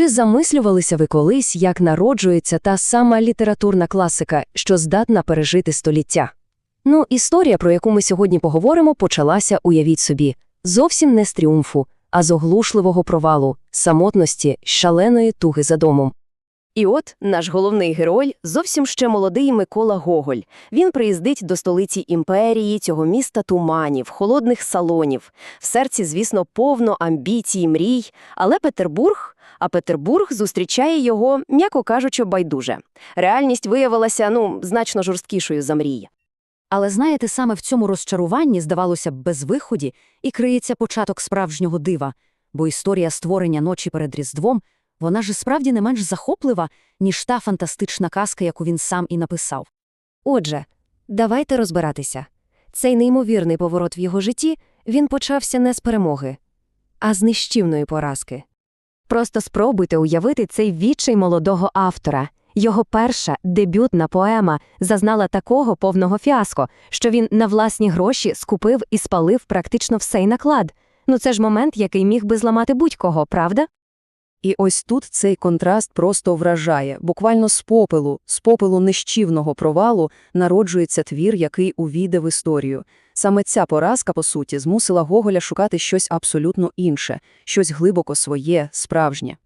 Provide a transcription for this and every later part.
Чи замислювалися ви колись, як народжується та сама літературна класика, що здатна пережити століття? Ну, історія, про яку ми сьогодні поговоримо, почалася, уявіть собі, зовсім не з тріумфу, а з оглушливого провалу, самотності, шаленої туги за домом. І от наш головний герой зовсім ще молодий Микола Гоголь. Він приїздить до столиці імперії, цього міста туманів, холодних салонів. В серці, звісно, повно амбіцій, мрій, але Петербург, а Петербург зустрічає його, м'яко кажучи, байдуже. Реальність виявилася, ну, значно жорсткішою за мрії. Але знаєте, саме в цьому розчаруванні, здавалося б, безвиході, і криється початок справжнього дива, бо історія створення ночі перед Різдвом, вона ж справді не менш захоплива, ніж та фантастична казка, яку він сам і написав. Отже, давайте розбиратися. Цей неймовірний поворот в його житті, він почався не з перемоги, а з нищівної поразки. Просто спробуйте уявити цей відчай молодого автора. Його перша дебютна поема зазнала такого повного фіаско, що він на власні гроші скупив і спалив практично всей наклад. Ну це ж момент, який міг би зламати будь-кого, правда? І ось тут цей контраст просто вражає. Буквально з попелу, з попелу нищівного провалу народжується твір, який увійде в історію. Саме ця поразка, по суті, змусила Гоголя шукати щось абсолютно інше, щось глибоко своє, справжнє.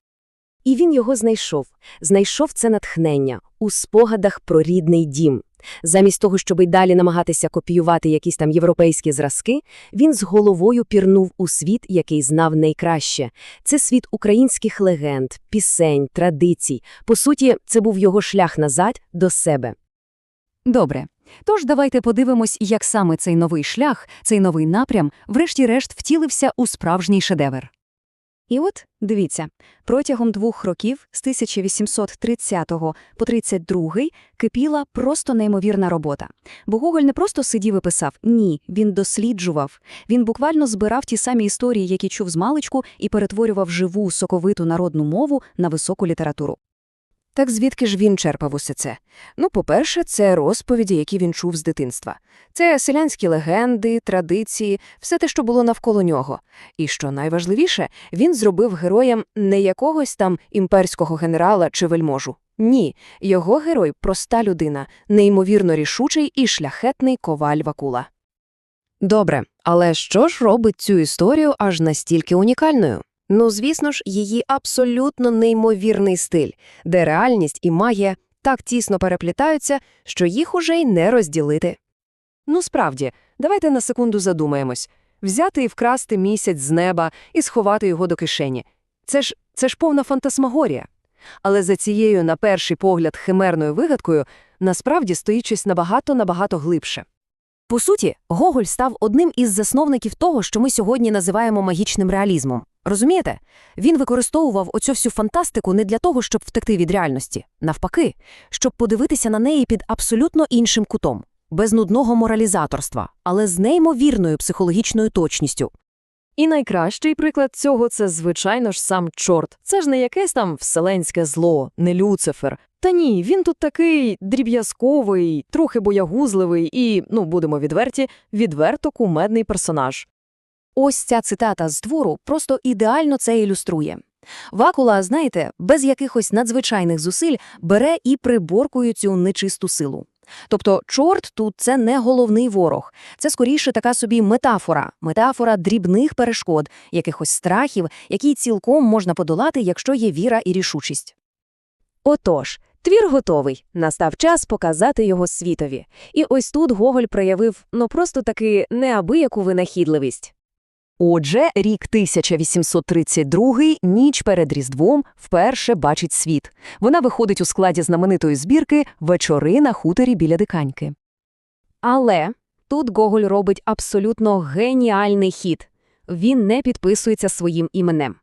І він його знайшов. Знайшов це натхнення у спогадах про рідний дім. Замість того, щоб й далі намагатися копіювати якісь там європейські зразки, він з головою пірнув у світ, який знав найкраще. Це світ українських легенд, пісень, традицій. По суті, це був його шлях назад до себе. Добре. Тож давайте подивимось, як саме цей новий шлях, цей новий напрям, врешті-решт втілився у справжній шедевр. І от, дивіться, протягом двох років, з 1830 по 32 кипіла просто неймовірна робота. Бо Гоголь не просто сидів і писав, ні, він досліджував. Він буквально збирав ті самі історії, які чув з маличку, і перетворював живу, соковиту народну мову на високу літературу. Так звідки ж він черпав усе це? Ну, по-перше, це розповіді, які він чув з дитинства. Це селянські легенди, традиції, все те, що було навколо нього. І що найважливіше, він зробив героєм не якогось там імперського генерала чи вельможу. Ні, його герой проста людина, неймовірно рішучий і шляхетний коваль Вакула. Добре, але що ж робить цю історію аж настільки унікальною? Ну, звісно ж, її абсолютно неймовірний стиль, де реальність і магія так тісно переплітаються, що їх уже й не розділити. Ну, справді, давайте на секунду задумаємось. Взяти і вкрасти місяць з неба і сховати його до кишені. Це ж, це ж повна фантасмагорія. Але за цією, на перший погляд, химерною вигадкою насправді стоїть щось набагато-набагато глибше. По суті, Гоголь став одним із засновників того, що ми сьогодні називаємо магічним реалізмом. Розумієте? Він використовував оцю всю фантастику не для того, щоб втекти від реальності, навпаки, щоб подивитися на неї під абсолютно іншим кутом, без нудного моралізаторства, але з неймовірною психологічною точністю. І найкращий приклад цього це, звичайно ж, сам чорт. Це ж не якесь там вселенське зло, не Люцифер. Та ні, він тут такий дріб'язковий, трохи боягузливий і, ну будемо відверті, відверто кумедний персонаж. Ось ця цитата з твору просто ідеально це ілюструє. Вакула, знаєте, без якихось надзвичайних зусиль бере і приборкує цю нечисту силу. Тобто чорт тут це не головний ворог, це скоріше така собі метафора, метафора дрібних перешкод, якихось страхів, які цілком можна подолати, якщо є віра і рішучість. Отож, твір готовий, настав час показати його світові. І ось тут Гоголь проявив ну просто таки неабияку винахідливість. Отже, рік 1832, ніч перед Різдвом, вперше бачить світ. Вона виходить у складі знаменитої збірки «Вечори на хуторі біля диканьки». Але тут Гоголь робить абсолютно геніальний хід. Він не підписується своїм іменем.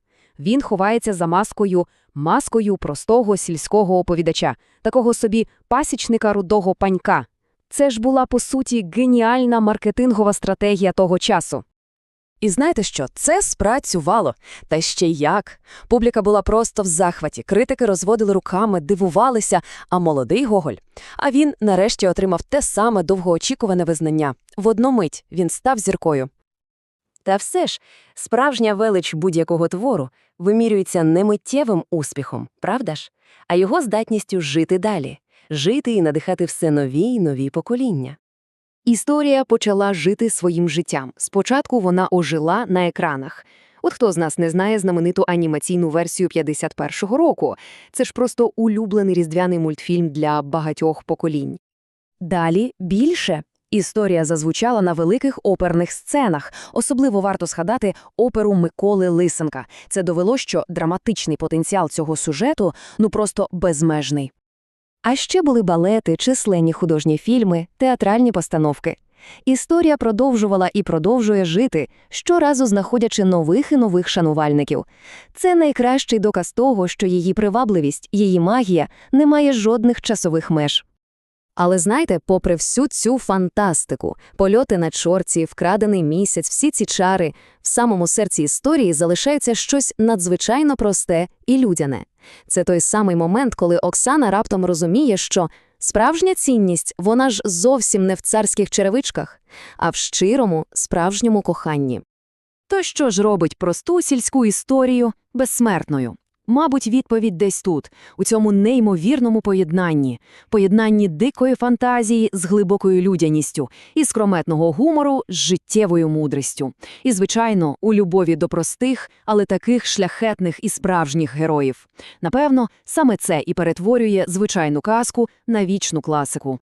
Він ховається за маскою, маскою простого сільського оповідача, такого собі пасічника рудого панька. Це ж була, по суті, геніальна маркетингова стратегія того часу. І знаєте що? Це спрацювало. Та ще як. Публіка була просто в захваті, критики розводили руками, дивувалися, а молодий Гоголь. А він нарешті отримав те саме довгоочікуване визнання. В одну мить він став зіркою. Та все ж, справжня велич будь-якого твору вимірюється не миттєвим успіхом, правда ж, а його здатністю жити далі, жити і надихати все нові й нові покоління. Історія почала жити своїм життям. Спочатку вона ожила на екранах. От хто з нас не знає знамениту анімаційну версію 51-го року? Це ж просто улюблений різдвяний мультфільм для багатьох поколінь. Далі більше. Історія зазвучала на великих оперних сценах. Особливо варто згадати оперу Миколи Лисенка. Це довело, що драматичний потенціал цього сюжету ну просто безмежний. А ще були балети, численні художні фільми, театральні постановки. Історія продовжувала і продовжує жити, щоразу знаходячи нових і нових шанувальників. Це найкращий доказ того, що її привабливість, її магія не має жодних часових меж. Але знаєте, попри всю цю фантастику, польоти на чорці, вкрадений місяць, всі ці чари, в самому серці історії залишається щось надзвичайно просте і людяне. Це той самий момент, коли Оксана раптом розуміє, що справжня цінність, вона ж зовсім не в царських черевичках, а в щирому, справжньому коханні. То що ж робить просту сільську історію безсмертною? Мабуть, відповідь десь тут, у цьому неймовірному поєднанні, поєднанні дикої фантазії з глибокою людяністю, і скрометного гумору з життєвою мудрістю. І, звичайно, у любові до простих, але таких шляхетних і справжніх героїв. Напевно, саме це і перетворює звичайну казку на вічну класику.